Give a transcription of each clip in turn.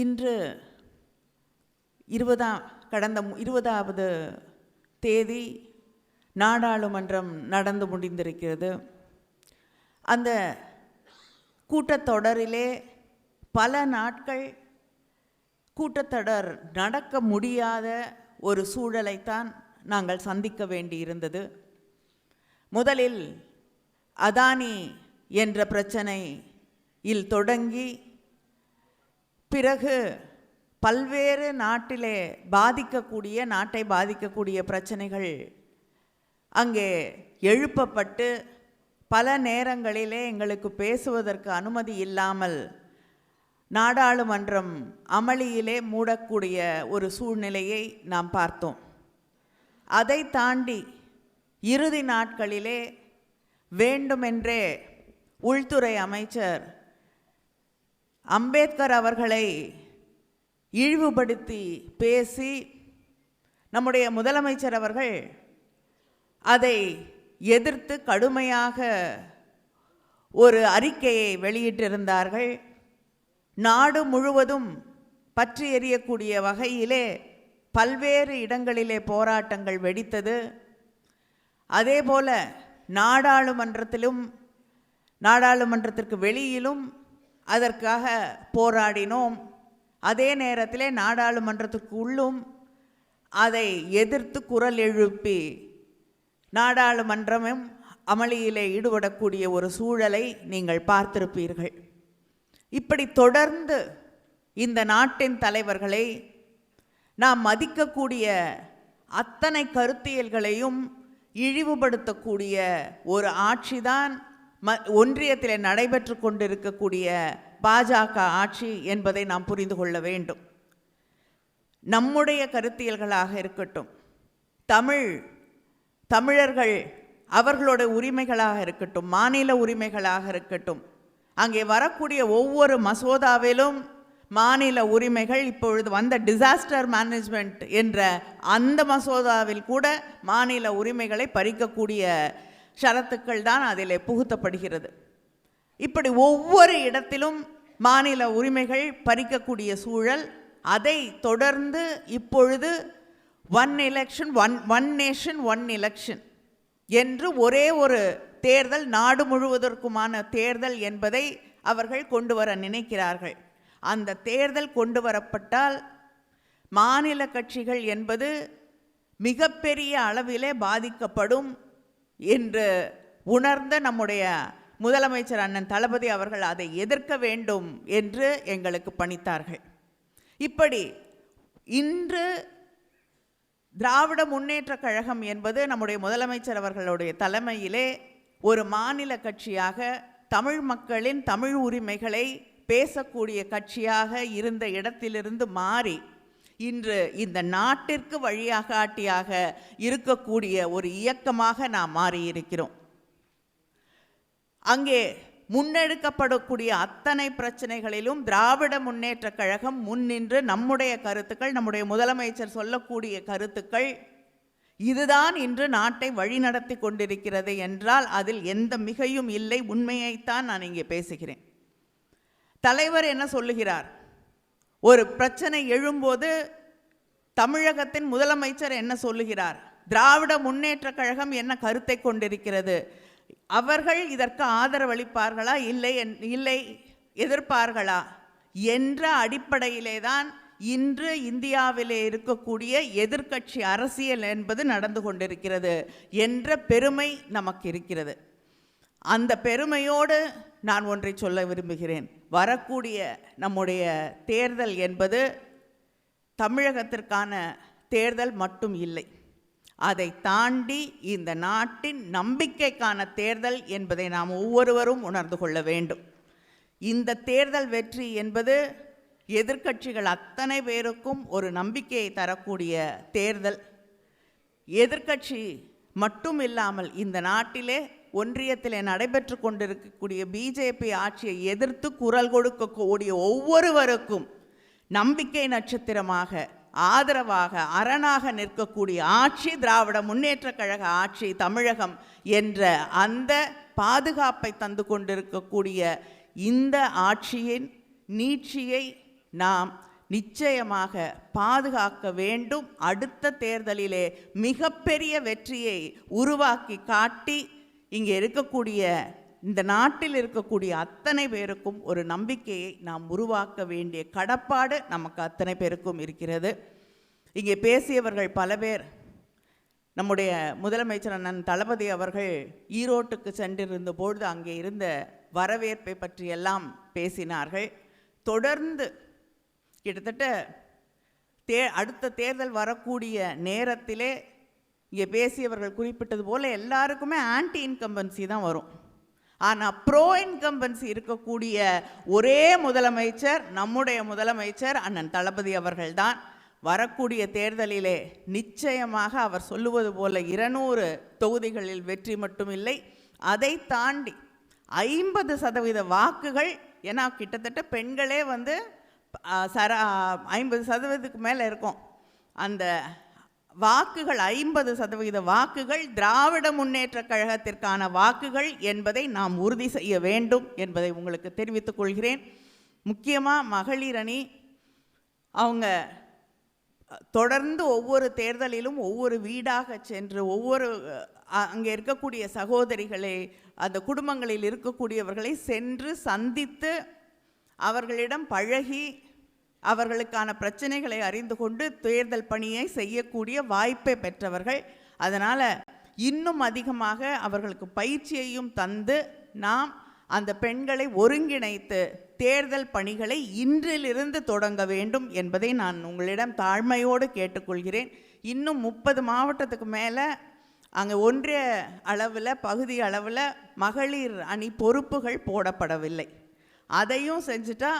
இன்று இருபதாம் கடந்த இருபதாவது தேதி நாடாளுமன்றம் நடந்து முடிந்திருக்கிறது. அந்த கூட்டத்தொடரிலே பல நாட்கள் கூட்டத்தொடர் நடக்க முடியாத ஒரு சூழலைத்தான் நாங்கள் சந்திக்க வேண்டியிருந்தது. முதலில் அதானி என்ற பிரச்சனையில் தொடங்கி பிறகு பல்வேறு நாட்டிலே பாதிக்கக்கூடிய நாட்டை பாதிக்கக்கூடிய பிரச்சனைகள் அங்கே எழுப்பப்பட்டு பல நேரங்களிலே எங்களுக்கு பேசுவதற்கு அனுமதி இல்லாமல் நாடாளுமன்றம் அமளியிலே மூடக்கூடிய ஒரு சூழ்நிலையை நாம் பார்த்தோம். அதை தாண்டி இறுதி நாட்களிலே வேண்டுமென்றே உள்துறை அமைச்சர் அம்பேத்கர் அவர்களை இழிவுபடுத்தி பேசி நம்முடைய முதலமைச்சர் அவர்கள் அதை எதிர்த்து கடுமையாக ஒரு அறிக்கையை வெளியிட்டிருந்தார்கள். நாடு முழுவதும் பற்றி எறியக்கூடிய வகையிலே பல்வேறு இடங்களிலே போராட்டங்கள் வெடித்தது. அதேபோல நாடாளுமன்றத்திலும் நாடாளுமன்றத்திற்கு வெளியிலும் அதற்காக போராடினோம். அதே நேரத்திலே நாடாளுமன்றத்திற்கு உள்ளும் அதை எதிர்த்து குரல் எழுப்பி நாடாளுமன்றமும் அமளியிலே ஈடுபடக்கூடிய ஒரு சூழலை நீங்கள் பார்த்திருப்பீர்கள். இப்படி தொடர்ந்து இந்த நாட்டின் தலைவர்களை நாம் மதிக்கக்கூடிய அத்தனை கருத்தியல்களையும் இழிவுபடுத்தக்கூடிய ஒரு ஆட்சிதான் ம ஒன்றியத்தில் நடைபெற்று கொண்டிருக்கக்கூடிய பாஜக ஆட்சி என்பதை நாம் புரிந்து கொள்ள வேண்டும். நம்முடைய கருத்தியல்களாக இருக்கட்டும் தமிழ் தமிழர்கள் அவர்களோட உரிமைகளாக இருக்கட்டும் மாநில உரிமைகளாக இருக்கட்டும் அங்கே வரக்கூடிய ஒவ்வொரு மசோதாவிலும் மாநில உரிமைகள் இப்பொழுது வந்த டிசாஸ்டர் மேனேஜ்மெண்ட் என்ற அந்த மசோதாவில் கூட மாநில உரிமைகளை பறிக்கக்கூடிய ஷரத்துக்கள் தான் அதில் புகுத்தப்படுகிறது. இப்படி ஒவ்வொரு இடத்திலும் மாநில உரிமைகள் பறிக்கக்கூடிய சூழல் அதை தொடர்ந்து இப்பொழுது one election one one nation one election என்று ஒரே ஒரு தேர்தல் நாடு முழுவதற்குமான தேர்தல் என்பதை அவர்கள் கொண்டு வர நினைக்கிறார்கள். அந்த தேர்தல் கொண்டு வரப்பட்டால் மாநில கட்சிகள் என்பது மிகப்பெரிய அளவிலே பாதிக்கப்படும். என்று உணர்ந்த நம்முடைய முதலமைச்சர் அண்ணன் தளபதி அவர்கள் அதை எதிர்க்க வேண்டும் என்று எங்களுக்கு பணித்தார்கள். இப்படி இன்று திராவிட முன்னேற்றக் கழகம் என்பது நம்முடைய முதலமைச்சர் அவர்களுடைய தலைமையிலே ஒரு மாநில கட்சியாக தமிழ் மக்களின் தமிழ் உரிமைகளை பேசக்கூடிய கட்சியாக இருந்த இடத்திலிருந்து மாறி இன்று இந்த நாட்டிற்கு வழிகாட்டியாக இருக்கக்கூடிய ஒரு இயக்கமாக நாம் மாறியிருக்கிறோம். அங்கே முன்னெடுக்கப்படக்கூடிய அத்தனை பிரச்சனைகளிலும் திராவிட முன்னேற்றக் கழகம் முன்னின்று நம்முடைய கருத்துக்கள் நம்முடைய முதலமைச்சர் சொல்லக்கூடிய கருத்துக்கள் இதுதான் இன்று நாட்டை வழிநடத்தி கொண்டிருக்கிறது என்றால் அதில் எந்த மிகையும் இல்லை. உண்மையைத்தான் நான் இங்கே பேசுகிறேன். தலைவர் என்ன சொல்லுகிறார்? ஒரு பிரச்சனை எழும்போது தமிழகத்தின் முதலமைச்சர் என்ன சொல்லுகிறார்? திராவிட முன்னேற்றக் கழகம் என்ன கருத்தை கொண்டிருக்கிறது? அவர்கள் இதற்கு ஆதரவளிப்பார்களா? இல்லை என்- இல்லை எதிர்ப்பார்களா? என்ற அடிப்படையிலே தான் இன்று இந்தியாவிலே இருக்கக்கூடிய எதிர்க்கட்சி அரசியல் என்பது நடந்து கொண்டிருக்கிறது என்ற பெருமை நமக்கு இருக்கிறது. அந்த பெருமையோடு நான் ஒன்றை சொல்ல விரும்புகிறேன். வரக்கூடிய நம்முடைய தேர்தல் என்பது தமிழகத்திற்கான தேர்தல் மட்டும் இல்லை. அதை தாண்டி இந்த நாட்டின் நம்பிக்கைக்கான தேர்தல் என்பதை நாம் ஒவ்வொருவரும் உணர்ந்து கொள்ள வேண்டும். இந்த தேர்தல் வெற்றி என்பது எதிர்க்கட்சிகள் அத்தனை பேருக்கும் ஒரு நம்பிக்கையை தரக்கூடிய தேர்தல். எதிர்க்கட்சி மட்டும் இல்லாமல் இந்த நாட்டிலே ஒன்றியத்திலே நடைபெற்று கொண்டிருக்கக்கூடிய பிஜேபி ஆட்சியை எதிர்த்து குரல் கொடுக்கக்கூடிய ஒவ்வொருவருக்கும் நம்பிக்கை நட்சத்திரமாக ஆதரவாக அரணாக நிற்கக்கூடிய ஆட்சி திராவிட முன்னேற்றக் கழக ஆட்சி தமிழகம் என்ற அந்த பாதுகாப்பை தந்து கொண்டிருக்கக்கூடிய இந்த ஆட்சியின் நீட்சியை நாம் நிச்சயமாக பாதுகாக்க வேண்டும். அடுத்த தேர்தலிலே மிகப்பெரிய வெற்றியை உருவாக்கி காட்டி இங்கே இருக்கக்கூடிய இந்த நாட்டில் இருக்கக்கூடிய அத்தனை பேருக்கும் ஒரு நம்பிக்கையை நாம் உருவாக்க வேண்டிய கடப்பாடு நமக்கு அத்தனை பேருக்கும் இருக்கிறது. இங்கே பேசியவர்கள் பல பேர் நம்முடைய முதலமைச்சர் அண்ணன் தளபதி அவர்கள் ஈரோட்டுக்கு சென்றிருந்த பொழுது அங்கே இருந்த வரவேற்பை பற்றியெல்லாம் பேசினார்கள். தொடர்ந்து கிட்டத்தட்ட தே அடுத்த தேர்தல் வரக்கூடிய நேரத்திலே இங்கே பேசியவர்கள் குறிப்பிட்டது போல் எல்லாருக்குமே ஆன்டி இன்கம்பன்சி தான் வரும். ஆனால் ப்ரோ இன்கம்பன்சி இருக்கக்கூடிய ஒரே முதலமைச்சர் நம்முடைய முதலமைச்சர் அண்ணன் தளபதி அவர்கள்தான் வரக்கூடிய தேர்தலிலே நிச்சயமாக அவர் சொல்லுவது போல இருநூறு தொகுதிகளில் வெற்றி மட்டும் இல்லை அதை தாண்டி ஐம்பது சதவீத வாக்குகள் ஏன்னா கிட்டத்தட்ட பெண்களே வந்து சரா சர ஐம்பது சதவீதத்துக்கு மேலே இருக்கும். அந்த வாக்குகள் ஐம்பது சதவீத வாக்குகள் திராவிட முன்னேற்ற கழகத்திற்கான வாக்குகள் என்பதை நாம் உறுதி செய்ய வேண்டும் என்பதை உங்களுக்கு தெரிவித்துக் கொள்கிறேன். முக்கியமாக மகளிர் அணி அவங்க தொடர்ந்து ஒவ்வொரு தேர்தலிலும் ஒவ்வொரு வீடாக சென்று ஒவ்வொரு அங்கே இருக்கக்கூடிய சகோதரிகளை அந்த குடும்பங்களில் இருக்கக்கூடியவர்களை சென்று சந்தித்து அவர்களிடம் பழகி அவர்களுக்கான பிரச்சனைகளை அறிந்து கொண்டு தேர்தல் பணியை செய்யக்கூடிய வாய்ப்பை பெற்றவர்கள். அதனால் இன்னும் அதிகமாக அவர்களுக்கு பயிற்சியையும் தந்து நாம் அந்த பெண்களை ஒருங்கிணைத்து தேர்தல் பணிகளை இன்றிலிருந்து தொடங்க வேண்டும் என்பதை நான் உங்களிடம் தாழ்மையோடு கேட்டுக்கொள்கிறேன். இன்னும் முப்பது மாவட்டத்துக்கு மேலே அங்கே ஒன்றிய அளவில் பகுதி அளவில் மகளிர் அணி பொறுப்புகள் போடப்படவில்லை. அதையும் செஞ்சுட்டா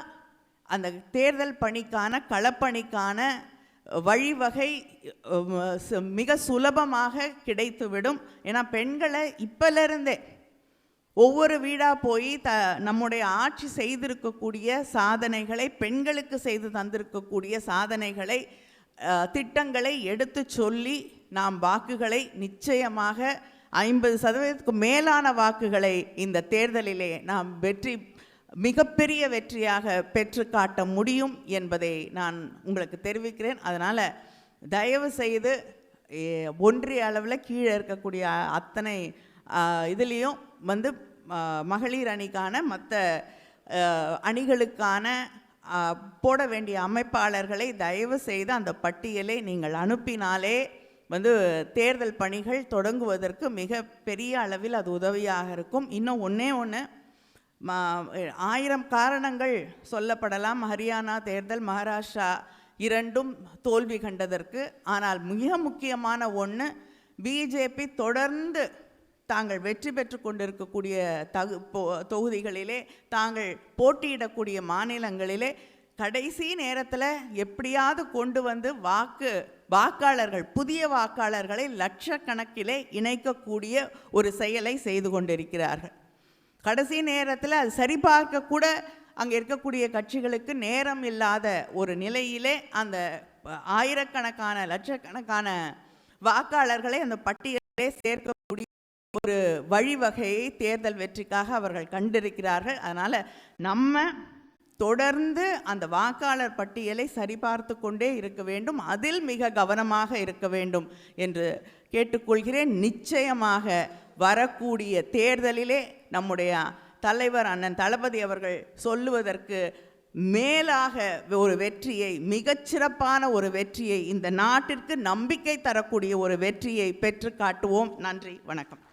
அந்த தேர்தல் பணிக்கான களப்பணிக்கான வழிவகை சு- மிக சுலபமாக கிடைத்துவிடும். ஏன்னா பெண்களை இப்போலேருந்தே ஒவ்வொரு வீடாக போய் த நம்முடைய ஆட்சி செய்திருக்கக்கூடிய சாதனைகளை பெண்களுக்கு செய்து தந்திருக்கக்கூடிய சாதனைகளை திட்டங்களை எடுத்து சொல்லி நாம் வாக்குகளை நிச்சயமாக ஐம்பது சதவீதத்துக்கு மேலான வாக்குகளை இந்த தேர்தலிலே நாம் வெற்றி மிகப்பெரிய வெற்றியாக பெற்று காட்ட முடியும் என்பதை நான் உங்களுக்கு தெரிவிக்கிறேன். அதனால் தயவு செய்து ஒன்றிய அளவில் கீழே இருக்கக்கூடிய அத்தனை இதுலேயும் வந்து மகளிர் அணிக்கான மற்ற அணிகளுக்கான போட வேண்டிய அமைப்பாளர்களை தயவு செய்து அந்த பட்டியலை நீங்கள் அனுப்பினாலே வந்து தேர்தல் பணிகள் தொடங்குவதற்கு மிக பெரிய அளவில் அது உதவியாக இருக்கும். இன்னும் ஒன்றே ஒன்று ஆயிரம் காரணங்கள் சொல்லப்படலாம். ஹரியானா தேர்தல் மகாராஷ்டிரா இரண்டும் தோல்வி கண்டதற்கு. ஆனால் மிக முக்கியமான ஒன்று பிஜேபி தொடர்ந்து தாங்கள் வெற்றி பெற்று கொண்டிருக்கக்கூடிய தகு தொகுதிகளிலே தாங்கள் போட்டியிடக்கூடிய மாநிலங்களிலே கடைசி நேரத்தில் எப்படியாவது கொண்டு வந்து வாக்கு வாக்காளர்கள் புதிய வாக்காளர்களை லட்சக்கணக்கிலே இணைக்கக்கூடிய ஒரு செயலை செய்து கொண்டிருக்கிறார்கள். கடைசி நேரத்தில் அது சரிபார்க்க கூட அங்கே இருக்கக்கூடிய கட்சிகளுக்கு நேரம் இல்லாத ஒரு நிலையிலே அந்த ஆயிரக்கணக்கான லட்சக்கணக்கான வாக்காளர்களை அந்த பட்டியலிலே சேர்க்கக்கூடிய ஒரு வழிவகையை தேர்தல் வெற்றிக்காக அவர்கள் கண்டிருக்கிறார்கள். அதனால் நம்ம தொடர்ந்து அந்த வாக்காளர் பட்டியலை சரிபார்த்து கொண்டே இருக்க வேண்டும். அதில் மிக கவனமாக இருக்க வேண்டும் என்று கேட்டுக்கொள்கிறேன். நிச்சயமாக வரக்கூடிய தேர்தலிலே நம்முடைய தலைவர் அண்ணன் தளபதி அவர்கள் சொல்லுவதற்கு மேலாக ஒரு வெற்றியை மிகச்சிறப்பான ஒரு வெற்றியை இந்த நாட்டிற்கு நம்பிக்கை தரக்கூடிய ஒரு வெற்றியை பெற்று காட்டுவோம். நன்றி வணக்கம்.